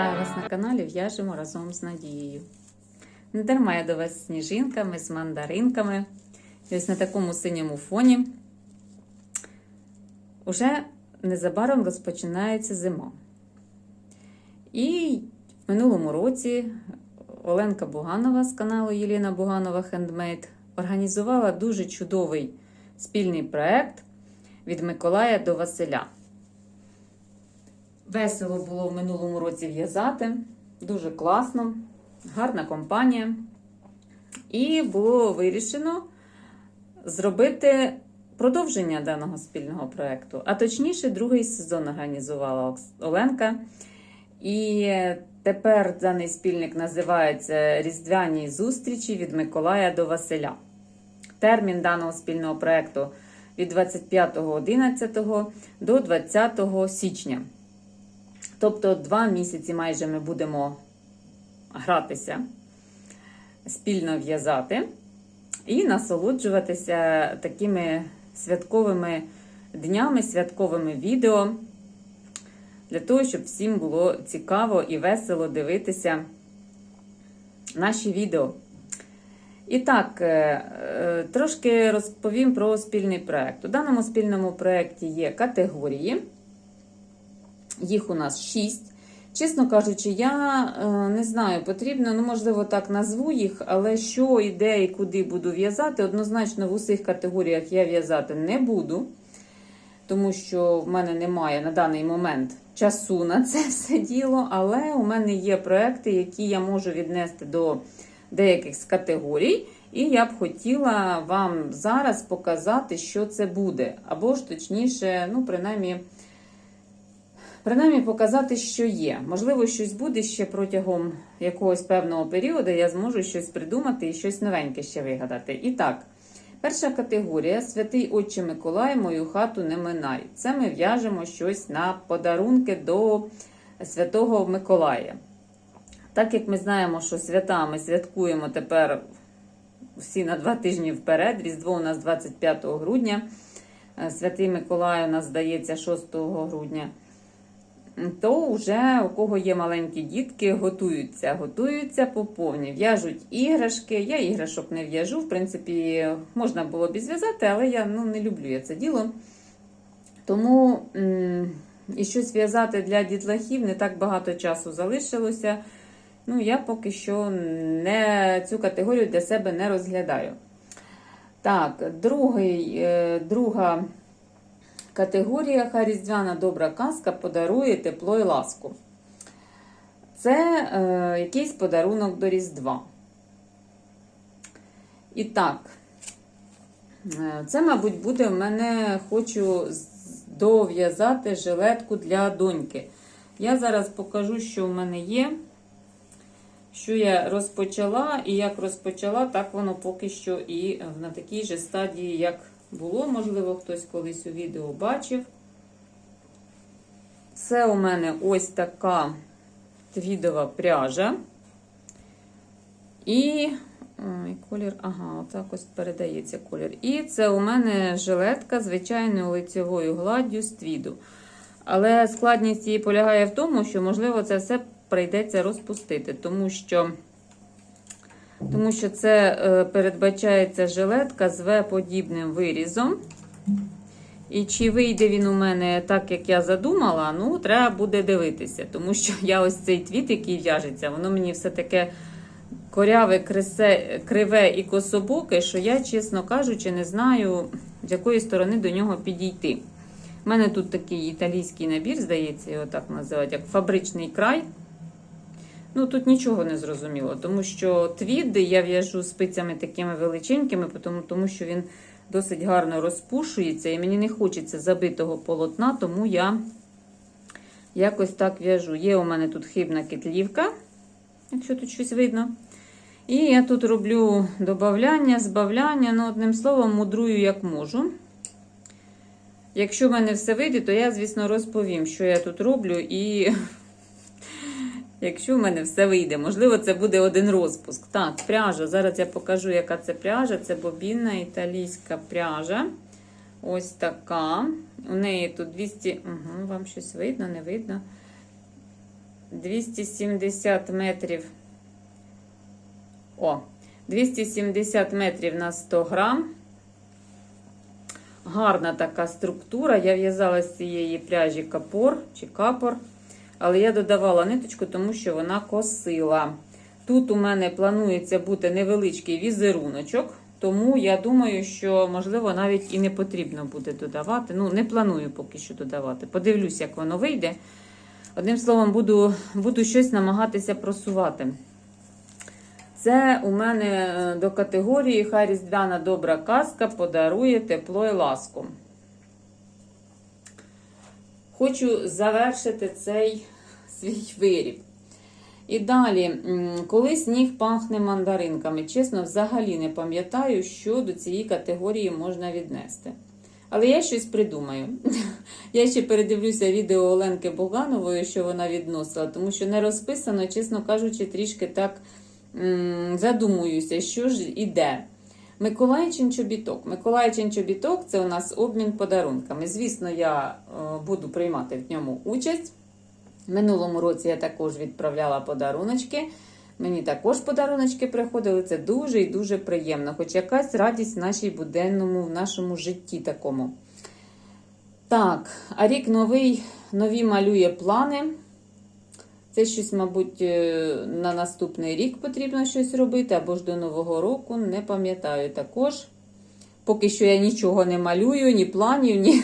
Вітаю вас на каналі В'яжемо разом з Надією. Не дарма я до вас з сніжинками, з мандаринками. І ось на такому синьому фоні. Уже незабаром розпочинається зима. І в минулому році Оленка Буганова з каналу Єліна Буганова Хендмейд організувала дуже чудовий спільний проект від Миколая до Василя. Весело було в минулому році в'язати, дуже класно, гарна компанія. І було вирішено зробити продовження даного спільного проєкту. А точніше, другий сезон організувала Оленка. І тепер даний спільник називається Різдвяні зустрічі від Миколая до Василя. Термін даного спільного проєкту від 25.11 до 20 січня. Тобто два місяці майже ми будемо гратися, спільно в'язати і насолоджуватися такими святковими днями, святковими відео, для того, щоб всім було цікаво і весело дивитися наші відео. І так, трошки розповім про спільний проєкт. У даному спільному проєкті є категорії. Їх у нас 6. Чесно кажучи, я е, не знаю, потрібно, ну, можливо, так назву їх, але що і де і куди буду в'язати, однозначно в усіх категоріях я в'язати не буду, тому що в мене немає на даний момент часу на це все діло. Але у мене є проекти, які я можу віднести до деяких з категорій. І я б хотіла вам зараз показати, що це буде. Або ж точніше, ну, принаймні. Принаймні показати, що є. Можливо, щось буде ще протягом якогось певного періоду, я зможу щось придумати і щось новеньке ще вигадати. І так, перша категорія Святий Отче Миколай, мою хату не минай. Це ми в'яжемо щось на подарунки до Святого Миколая. Так як ми знаємо, що свята ми святкуємо тепер всі на два тижні вперед. Різдво у нас 25 грудня, Святий Миколай у нас здається 6 грудня то вже у кого є маленькі дітки, готуються, готуються по повні, в'яжуть іграшки. Я іграшок не в'яжу. В принципі, можна було б і зв'язати, але я ну, не люблю я це діло. Тому і щось в'язати для дітлахів не так багато часу залишилося. Ну, я поки що не, цю категорію для себе не розглядаю. Так, другий, е, друга Категорія «Хай різдвяна добра казка подарує тепло і ласку. Це е, якийсь подарунок до Різдва. І так, е, це, мабуть, буде в мене хочу дов'язати жилетку для доньки. Я зараз покажу, що в мене є. Що я розпочала, і як розпочала, так воно поки що і на такій же стадії, як було, можливо, хтось колись у відео бачив. Це у мене ось така твідова пряжа. І ой, колір, ага, отак ось передається колір. І це у мене жилетка звичайною лицевою гладдю з твіду. Але складність її полягає в тому, що, можливо, це все прийдеться розпустити, тому що. Тому що це е, передбачається жилетка з В-подібним вирізом. І чи вийде він у мене так, як я задумала, ну, треба буде дивитися. Тому що я ось цей твіт, який в'яжеться, воно мені все таке коряве, крисе, криве і кособоке, що я, чесно кажучи, не знаю, з якої сторони до нього підійти. У мене тут такий італійський набір, здається, його так називають, як фабричний край. Ну, тут нічого не зрозуміло, тому що твід я в'яжу спицями такими величенькими, тому, тому що він досить гарно розпушується, і мені не хочеться забитого полотна, тому я якось так в'яжу. Є у мене тут хибна китлівка, якщо тут щось видно. І я тут роблю додавання, збавляння, ну, одним словом, мудрую, як можу. Якщо в мене все вийде, то я, звісно, розповім, що я тут роблю, і Якщо в мене все вийде, можливо, це буде один розпуск. Так, пряжа. Зараз я покажу, яка це пряжа. Це бобінна італійська пряжа. Ось така. У неї тут 200. Угу, Вам щось видно, не видно. 270 метрів. О, 270 метрів на 100 грам. Гарна така структура. Я в'язала з цієї пряжі капор чи капор. Але я додавала ниточку, тому що вона косила. Тут у мене планується бути невеличкий візеруночок, тому я думаю, що, можливо, навіть і не потрібно буде додавати. Ну, не планую поки що додавати. Подивлюсь, як воно вийде. Одним словом, буду, буду щось намагатися просувати. Це у мене е, до категорії Хай різдвяна добра казка подарує тепло і ласку. Хочу завершити цей свій виріб. І далі, коли сніг пахне мандаринками, чесно, взагалі не пам'ятаю, що до цієї категорії можна віднести. Але я щось придумаю. Я ще передивлюся відео Оленки Боганової, що вона відносила, тому що не розписано, чесно кажучи, трішки так задумуюся, що ж іде. Миколайчин чобіток. Миколайчин чобіток це у нас обмін подарунками. Звісно, я буду приймати в ньому участь. Минулому році я також відправляла подаруночки. Мені також подаруночки приходили. Це дуже і дуже приємно. Хоч якась радість в нашій буденному, в нашому житті такому. Так, а рік новий, нові малює плани. Це щось, мабуть, е, на наступний рік потрібно щось робити, або ж до Нового року, не пам'ятаю також. Поки що я нічого не малюю, ні планів, ні,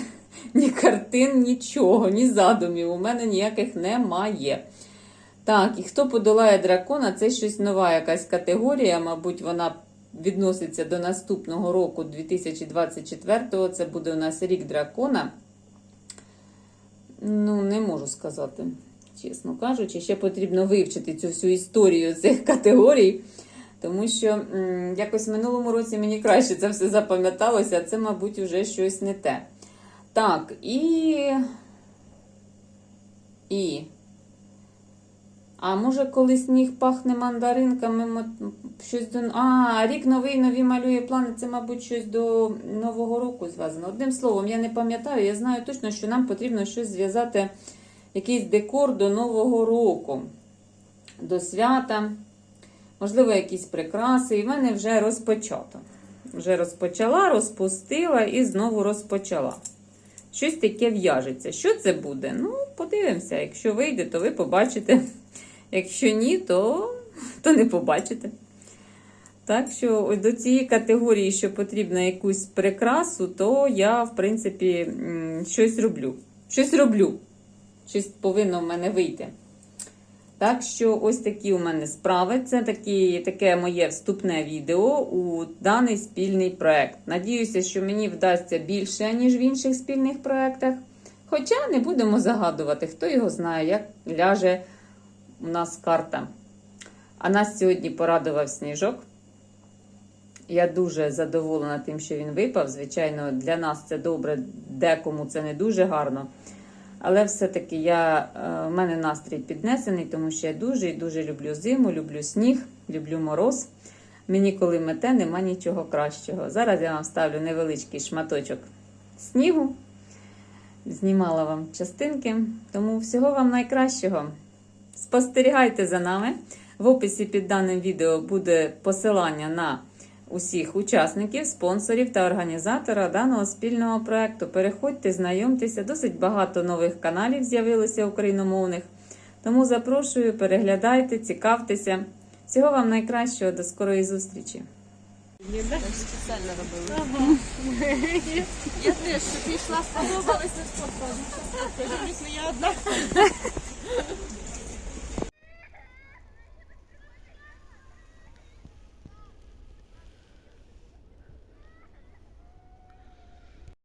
ні картин, нічого, ні задумів. У мене ніяких немає. Так, і хто подолає дракона, це щось нова якась категорія. Мабуть, вона відноситься до наступного року, 2024-го. Це буде у нас рік дракона. Ну, не можу сказати, чесно кажучи, ще потрібно вивчити цю всю історію цих категорій. Тому що якось в минулому році мені краще це все запам'яталося, а це, мабуть, вже щось не те. Так, і. І. А може, коли сніг пахне мандаринками, щось до. А, рік новий нові малює плани. Це, мабуть, щось до Нового року зв'язано. Одним словом, я не пам'ятаю, я знаю точно, що нам потрібно щось зв'язати, якийсь декор до Нового року, до свята, можливо, якісь прикраси. І в мене вже розпочато. Вже розпочала, розпустила і знову розпочала. Щось таке в'яжеться. Що це буде? Ну, подивимося. Якщо вийде, то ви побачите. Якщо ні, то, то не побачите. Так що до цієї категорії, що потрібна якусь прикрасу, то я, в принципі, щось роблю. Щось роблю. Щось повинно в мене вийти. Так що ось такі у мене справи. Це такі, таке моє вступне відео у даний спільний проект. Надіюся, що мені вдасться більше, ніж в інших спільних проектах. Хоча не будемо загадувати, хто його знає, як ляже у нас карта. А нас сьогодні порадував сніжок. Я дуже задоволена тим, що він випав. Звичайно, для нас це добре, декому це не дуже гарно. Але все-таки я, е, в мене настрій піднесений, тому що я дуже і дуже люблю зиму, люблю сніг, люблю мороз. Мені, коли мете, нема нічого кращого. Зараз я вам ставлю невеличкий шматочок снігу. Знімала вам частинки, тому всього вам найкращого. Спостерігайте за нами. В описі під даним відео буде посилання на усіх учасників, спонсорів та організатора даного спільного проекту. Переходьте, знайомтеся, досить багато нових каналів з'явилося україномовних. Тому запрошую, переглядайте, цікавтеся. Всього вам найкращого, до скорої зустрічі! Спеціально. Я теж що пішла, сподобалася, сподобалася. Я одна.